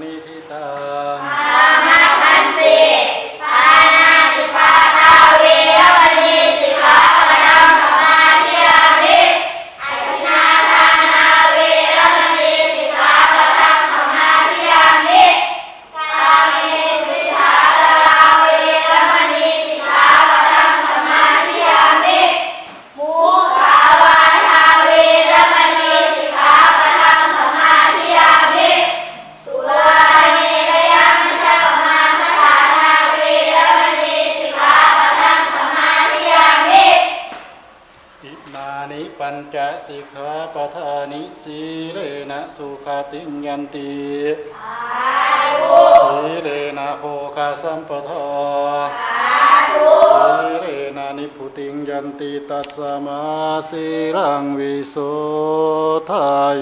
sanitita ญจสิกขาปทานิสีเลนะสุขติงยันติสีเลนะโภคาสัมปทาสีเลนะนิพุติงยันติตัสสมาสีรังวิโสทาย